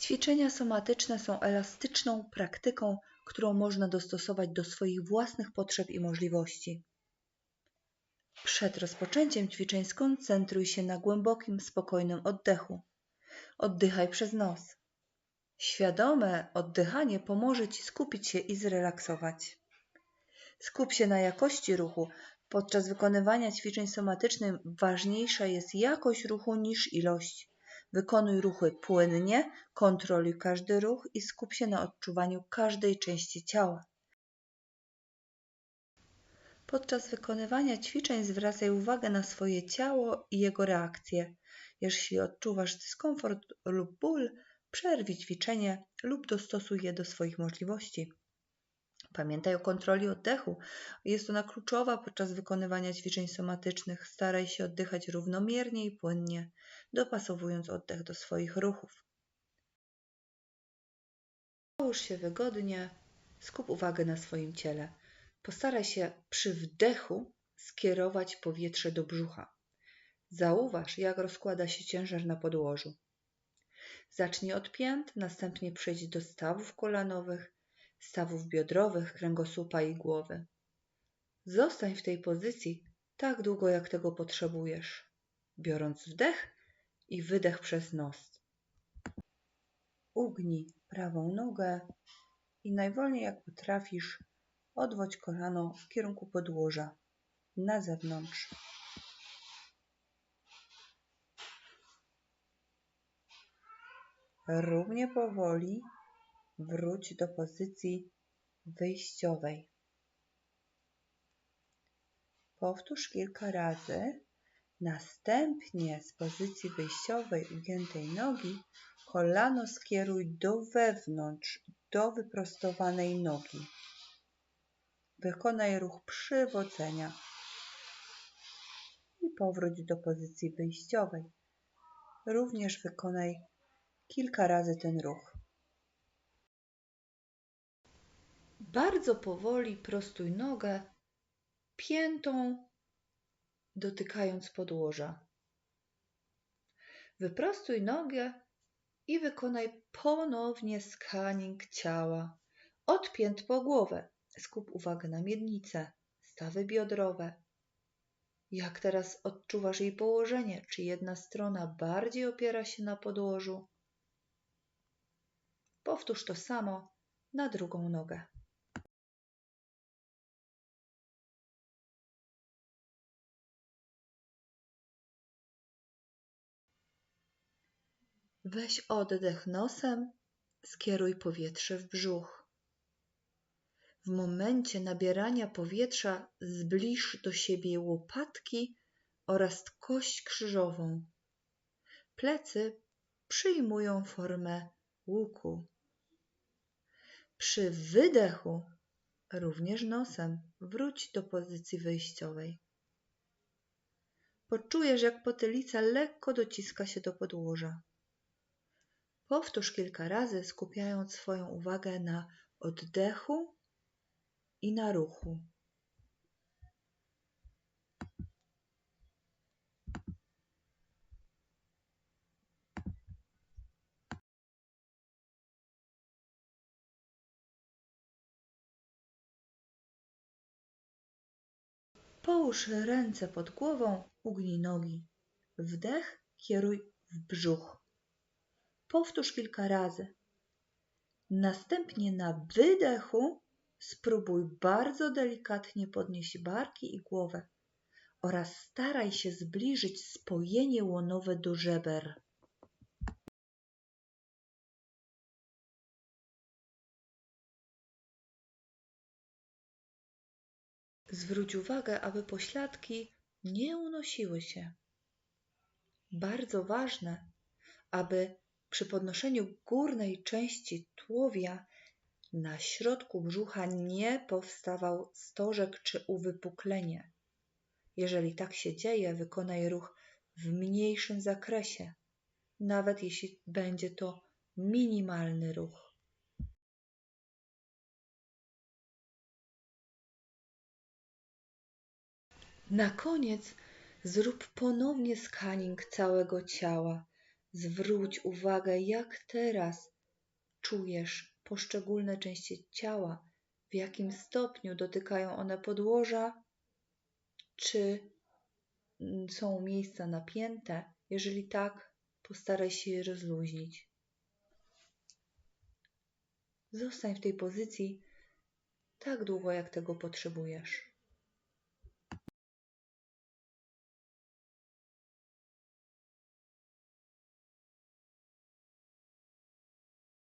Ćwiczenia somatyczne są elastyczną praktyką, którą można dostosować do swoich własnych potrzeb i możliwości. Przed rozpoczęciem ćwiczeń skoncentruj się na głębokim, spokojnym oddechu. Oddychaj przez nos. Świadome oddychanie pomoże Ci skupić się i zrelaksować. Skup się na jakości ruchu. Podczas wykonywania ćwiczeń somatycznych ważniejsza jest jakość ruchu niż ilość. Wykonuj ruchy płynnie, kontroluj każdy ruch i skup się na odczuwaniu każdej części ciała. Podczas wykonywania ćwiczeń zwracaj uwagę na swoje ciało i jego reakcje. Jeśli odczuwasz dyskomfort lub ból, przerwij ćwiczenie lub dostosuj je do swoich możliwości. Pamiętaj o kontroli oddechu. Jest ona kluczowa podczas wykonywania ćwiczeń somatycznych. Staraj się oddychać równomiernie i płynnie, dopasowując oddech do swoich ruchów. Połóż się wygodnie, skup uwagę na swoim ciele. Postaraj się przy wdechu skierować powietrze do brzucha. Zauważ, jak rozkłada się ciężar na podłożu. Zacznij od pięt, następnie przejdź do stawów kolanowych, stawów biodrowych, kręgosłupa i głowy. Zostań w tej pozycji tak długo, jak tego potrzebujesz, biorąc wdech i wydech przez nos. Ugnij prawą nogę i najwolniej jak potrafisz, odwodź kolano w kierunku podłoża, na zewnątrz. Równie powoli wróć do pozycji wyjściowej. Powtórz kilka razy. Następnie z pozycji wyjściowej ugiętej nogi kolano skieruj do wewnątrz, do wyprostowanej nogi. Wykonaj ruch przywodzenia i powróć do pozycji wyjściowej. Również wykonaj kilka razy ten ruch. Bardzo powoli prostuj nogę, piętą dotykając podłoża. Wyprostuj nogę i wykonaj ponownie skaning ciała od pięt po głowę. Skup uwagę na miednicę, stawy biodrowe. Jak teraz odczuwasz jej położenie? Czy jedna strona bardziej opiera się na podłożu? Powtórz to samo na drugą nogę. Weź oddech nosem, skieruj powietrze w brzuch. W momencie nabierania powietrza zbliż do siebie łopatki oraz kość krzyżową. Plecy przyjmują formę łuku. Przy wydechu, również nosem, wróć do pozycji wyjściowej. Poczujesz, jak potylica lekko dociska się do podłoża. Powtórz kilka razy, skupiając swoją uwagę na oddechu i na ruchu. Połóż ręce pod głową, ugnij nogi. Wdech kieruj w brzuch. Powtórz kilka razy. Następnie na wydechu spróbuj bardzo delikatnie podnieść barki i głowę oraz staraj się zbliżyć spojenie łonowe do żeber. Zwróć uwagę, aby pośladki nie unosiły się. Bardzo ważne, aby przy podnoszeniu górnej części tułowia na środku brzucha nie powstawał stożek czy uwypuklenie. Jeżeli tak się dzieje, wykonaj ruch w mniejszym zakresie, nawet jeśli będzie to minimalny ruch. Na koniec zrób ponownie skaning całego ciała. Zwróć uwagę, jak teraz czujesz poszczególne części ciała, w jakim stopniu dotykają one podłoża, czy mm, są miejsca napięte. Jeżeli tak, postaraj się je rozluźnić. Zostań w tej pozycji tak długo, jak tego potrzebujesz.